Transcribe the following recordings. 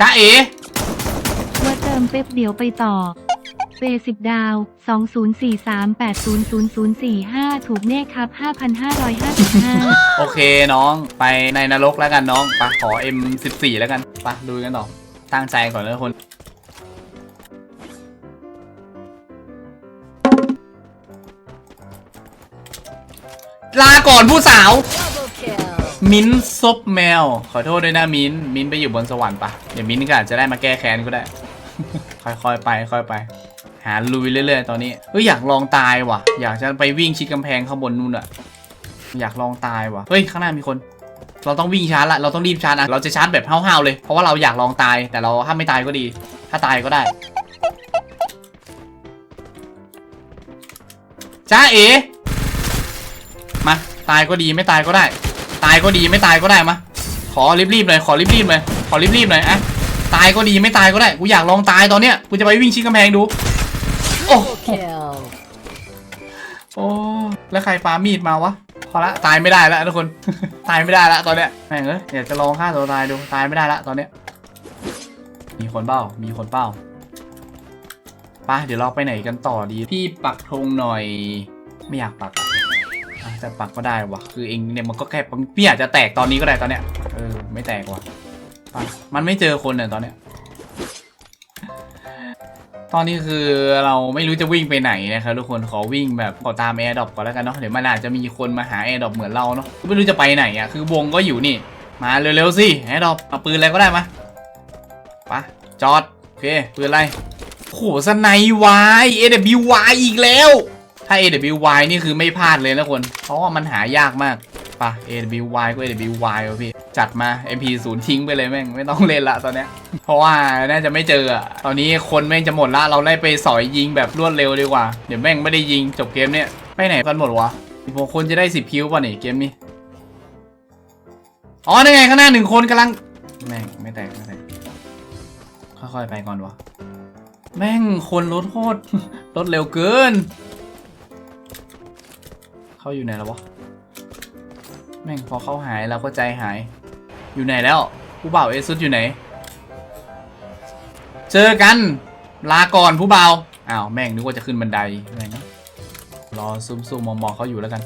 จ้าเอ๋ว่าเติมเป๊ปเดี๋ยวไปต่อเปสิบดาว 2043800045 ถูกเน่ครับ 5,555 โอเคน้องไปในนรกแล้วกันน้องไปะขอ M14 แล้วกันไปะดูกันต่อ ตั้งใจก่อนนะคน ลาก่อนผู้สาว Double kill. มิ้นซบแมว ขอโทษด้วยนะมิ้น มิ้นไปอยู่บนสวรรค์ปะเดี๋ยวมิ้นก็อาจจะได้มาแก้แค้นก็ได้ ค่อยๆไป ค่อยไป หาลุยเรื่อยๆ ตอนนี้เฮ้ยอยากลองตายว่ะ อยากจะไปวิ่งชิดกำแพงข้างบนนู่นอะอยากลองตายว่ะ เฮ้ยข้างหน้ามีคน เราต้องวิ่งชาร์จละ เราต้องรีบชาร์จอะเราจะชาร์จแบบห้าวๆเลย เพราะว่าเราอยากลองตาย แต่เราถ้าไม่ตายก็ดี ถ้าตายก็ได้ จ้าเอ๋มา ตายก็ดีไม่ตายก็ได้ ตายก็ดีไม่ตายก็ได้มาขอรีบๆหน่อยขอรีบๆหน่อยขอรีบๆหน่อยอะตายก็ดีไม่ตายก็ได้กูอยากลองตายตอนเนี้ยกูจะไปวิ่งชิดกำแพงดูโอ้โอ้แล้วใครปามีดมาวะพอละตายไม่ได้แล้วทุกคน ตายไม่ได้ละตอนเนี้ยแม่งเอ้ยอยากจะลองฆ่าตัวตายดูตายไม่ได้ละตอนเนี้ยมีคนเป้ามีคนเป้าไปเดี๋ยวเราไปไหนกันต่อดี พี่ปักธงหน่อย ไม่อยากปักอะ แต่ปักก็ได้วะคือเองเนี่ยมันก็แค่ปังพี่อาจจะแตกตอนนี้ก็ได้ตอนเนี้ยเออไม่แตกว่ะมันไม่เจอคนเนี่ยตอนเนี้ยตอนนี้คือเราไม่รู้จะวิ่งไปไหนนะครับทุกคนขอวิ่งแบบขอตามแอร์ดรอปก่อนแล้วกันเนาะเดี๋ยวมันอาจจะมีคนมาหาแอร์ดรอปเหมือนเราเนาะไม่รู้จะไปไหนอะคือวงก็อยู่นี่ มาเร็วๆสิแอร์ดรอปเอาปืนอะไรก็ได้มาปะจอดโอเคปืนอะไรโหสไนวาย AWY อีกแล้ว ถ้า AWY นี่คือไม่พลาดเลยนะคน เพราะว่ามันหายากมากปะ AWY ก็ AWY วะพี่ จัดมา MP0 ทิ้งไปเลยแม่ง ไม่ต้องเล่นละตอนเนี้ย เพราะว่าน่าจะไม่เจออะตอนนี้คนแม่งจะหมดละ เราได้ไปสอยยิงแบบรวดเร็วดีกว่า เดี๋ยวแม่งไม่ได้ยิงจบเกมเนี้ยไปไหนกันหมดวะพวกคนจะได้สิบคิวป่ะนี่เกมนี้ อ๋อนี่ไงข้างหน้าหนึ่งคนกำลัง แม่งไม่แตกไม่แตกค่อยๆไปก่อนวะ แม่งคนรถโคตรรถเร็วเกิน เขาอยู่ไหนแล้ววะ แม่งพอเขาหายเราก็ใจหาย อยู่ไหนแล้วผู้บ่าวเอซุดอยู่ไหน เจอกัน ลาก่อนผู้บ่าว อ้าวแม่งนึกว่าจะขึ้นบันไดแม่งรอซุ่มๆมองๆเขาอยู่แล้วกัน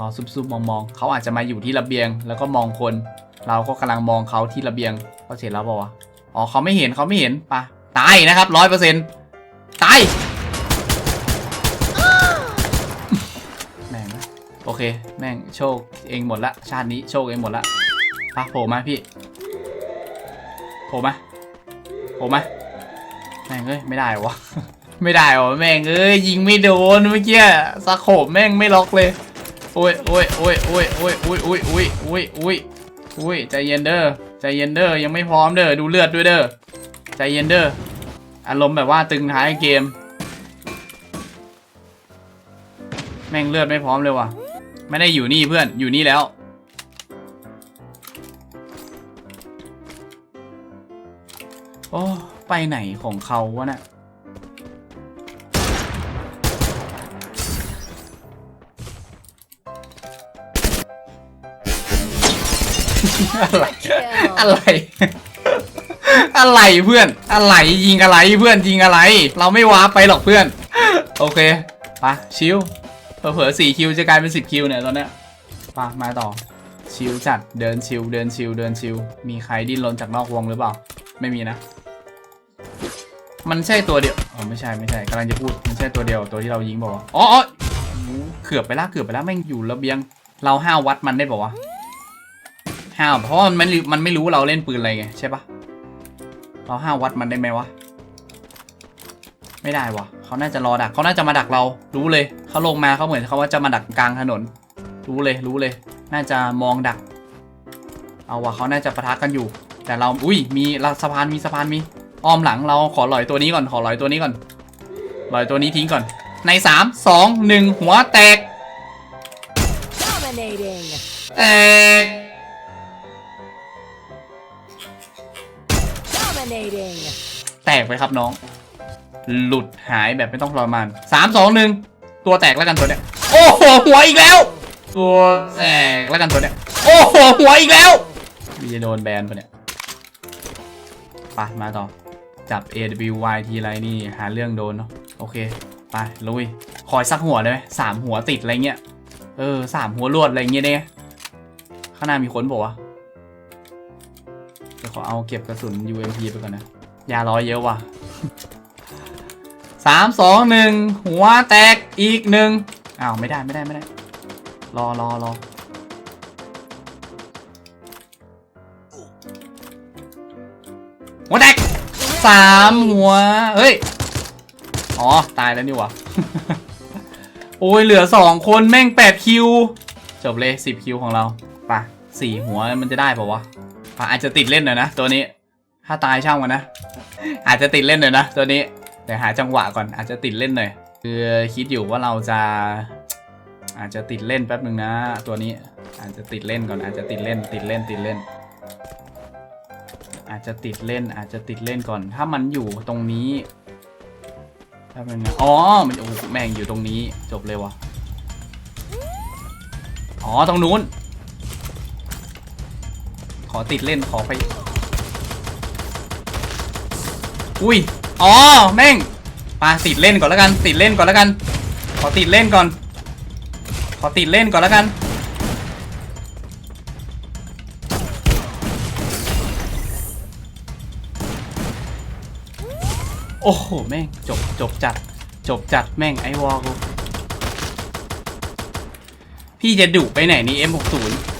รอซุ่มๆมองๆเขาอาจจะมาอยู่ที่ระเบียง แล้วก็มองคน เราก็กำลังมองเขาที่ระเบียงเขาเห็นแล้วป่าวะ อ๋อเขาไม่เห็นเขาไม่เห็นปะตายนะครับร้อยเปอร์เซ็นต์ตาย โอเค แม่งโชคเองหมดละ ชาตินี้โชคเองหมดละปะโผล่มาพี่โผล่มาโผล่มาแม่งเอ้ยไม่ได้วะไม่ได้วะแม่งเอ้ยยิงไม่โดนเมื่อกี้สะโขบแม่งไม่ล็อกเลยโอ้ยโอ้ยโอ้ยโอ้ยโอ้ยโอ้ยโอ้ยโอ้ยโอ้ยโอ้ยโอ้ยใจเย็นเด้อใจเย็นเด้อยังไม่พร้อมเด้อดูเลือดด้วยเด้อใจเย็นเด้ออารมณ์แบบว่าตึงท้ายเกม แม่งเลือดไม่พร้อมเลยว่ะ ไม่ได้อยู่นี่เพื่อนอยู่นี่แล้ว โอ้ ไปไหนของเขาวะน่ะอะไร kill. อะไร อะไรเพื่อน อะไรยิงอะไรเพื่อนยิงอะไร เราไม่ว้าร์ปไปหรอกเพื่อน โอเคไปะชิว เผลอๆสี่คิวจะกลายเป็นสิบคิวเนี่ยตอนเนี้ยไปะมาต่อ ชิวจัด เดินชิว เดินชิว เดินชิว มีใครดิ้นรนจากนอกวงหรือเปล่า ไม่มีนะ มันใช่ตัวเดียว อ๋อไม่ใช่ไม่ใช่กำลังจะพูด มันใช่ตัวเดียวตัวที่เรายิงบอกว่าอ๋ออ๋อเกือบไปละเกือบไปละแม่งอยู่ระเบียง เราห้าววัดมันได้บอกว่าวะห้าวเพราะมันมันไม่รู้เราเล่นปืนอะไรไงใช่ปะเราห้าววัดมันได้ไหมวะ ไม่ได้วะ เขาน่าจะรอดักเขาน่าจะมาดักเรา รู้เลยเขาลงมาเขาเหมือนเขาว่าจะมาดักกลางถนน รู้เลยรู้เลย น่าจะมองดัก เอาวะเขาน่าจะปะทะกันอยู่ แต่เราอุ้ยมีเราสะพานมีสะพานมีอ้อมหลังเราขอหลอยตัวนี้ก่อนขอหลอยตัวนี้ก่อนหลอยตัวนี้ทิ้งก่อน ในสามสองหนึ่งหัวแตก Dominating. แตก Dominating. แตกไปครับน้อง หลุดหายแบบไม่ต้องทรมานสามสองหนึ่งตัวแตกแล้วกันตัวเนี้ยโอ้โหหัวอีกแล้ว ตัวแตกแล้วกันตัวเนี้ยโอ้โหหัวอีกแล้วพี่จะโดนแบนปะเนี่ยไปมาต่อจับ AWY ทีไรนี่หาเรื่องโดนเนาะโอเค ไปลุยคอยสักหัวได้ไหมสามหัวติดอะไรเงี้ยเออสามหัวรวดอะไรเงี้ยเนี่ยข้างหน้ามีคนบอกว่าวะขอเอาเก็บกระสุน UMP ไปก่อนนะยาร้อยเยอะว่ะ สามสองหนึ่งหัวแตกอีกหนึ่งอ้าวไม่ได้ไม่ได้ไม่ได้ รอรอรอหัวแตกสามหัว เฮ้ย อ๋อ ตายแล้วนี่หวะโอ้ยเหลือสองคนแม่งแปดคิว จบเลยสิบคิวของเราไปะสี่หัวมันจะได้ปะวะปะอาจจะติดเล่นหน่อยนะตัวนี้ ถ้าตายช่างมันนะ อาจจะติดเล่นหน่อยนะตัวนี้ เดี๋ยวหาจังหวะก่อนอาจจะติดเล่นหน่อยคือคิดอยู่ว่าเราจะ อาจจะติดเล่นแป๊บหนึ่งนะ ตัวนี้อาจจะติดเล่นก่อนอาจจะติดเล่นติดเล่นติดเล่น อาจจะติดเล่นอาจจะติดเล่นก่อน ถ้ามันอยู่ตรงนี้แป๊บนึงนอ๋อมันโอ้แม่งอยู่ตรงนี้จบเลยวะอ๋อตรงนู้น ขอติดเล่นขอไป อุ้ย อ๋อแม่งปาติดเล่นก่อนแล้วกัน ติดเล่นก่อนแล้วกัน ขอติดเล่นก่อน ขอติดเล่นก่อนแล้วกัน โอ้โหแม่งจบจบจัด จบจัดแม่งไอวอลกูพี่จะดุไปไหนนี่ M60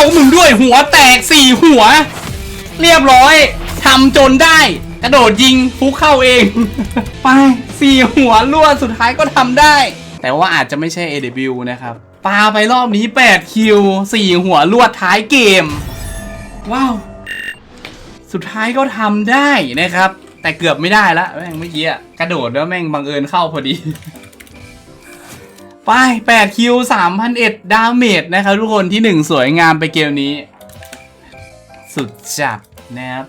มากูเอามึงด้วยหัวแตกสี่หัว เรียบร้อยทำจนได้ กระโดดยิงฟุกเข้าเอง ไปสี่หัวลวดสุดท้ายก็ทำได้ แต่ว่าอาจจะไม่ใช่ AW นะครับปาไปรอบนี้ 8 คิว 4 หัวลวดท้ายเกม ว้าว สุดท้ายก็ทำได้นะครับ แต่เกือบไม่ได้ละแม่งเมื่อกี้อะกระโดดแล้วแม่งบังเอิญเข้าพอดี ไป8คิว3,001ดาเมจนะครับทุกคนที่ 1 สวยงามไปเกมนี้ สุดจัดนะครับ